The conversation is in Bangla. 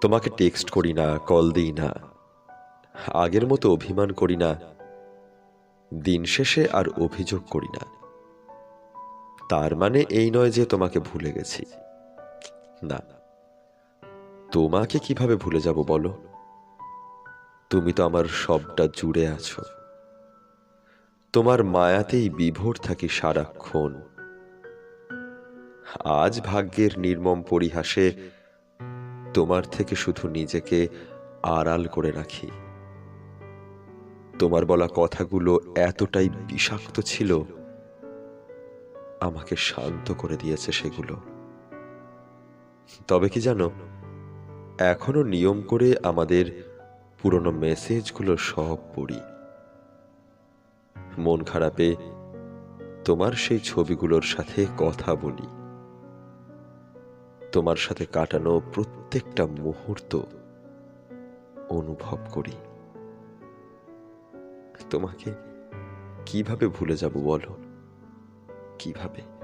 তোমাকে টেক্সট করি না কল দিই না। আগের মতো অভিমান করি না। দিন শেষে আর অভিযোগ করি না। তার মানে এই নয় যে তোমাকে ভুলে গেছি। না। তোমাকে কীভাবে ভুলে যাব বলো? তুমি তো আমার সবটা জুড়ে আছো। তোমার মায়াতেই বিভোর থাকি সারাক্ষণ। আজ ভাগ্যের নির্মম পরিহাসে তোমার থেকে শুধু নিজেকে আড়াল করে রাখি। তোমার বলা কথাগুলো এতটাই বিষাক্ত ছিল, আমাকে শান্ত করে দিয়েছে সেগুলো। তবে কি জানো, এখনও নিয়ম করে আমাদের পুরনো মেসেজগুলো সব পড়ি। মন খারাপে তোমার সেই ছবিগুলোর সাথে কথা বলি। তোমার সাথে কাটানো প্রত্যেকটা মুহূর্ত অনুভব করি। তোমাকে কীভাবে ভুলে যাব বলো? কীভাবে?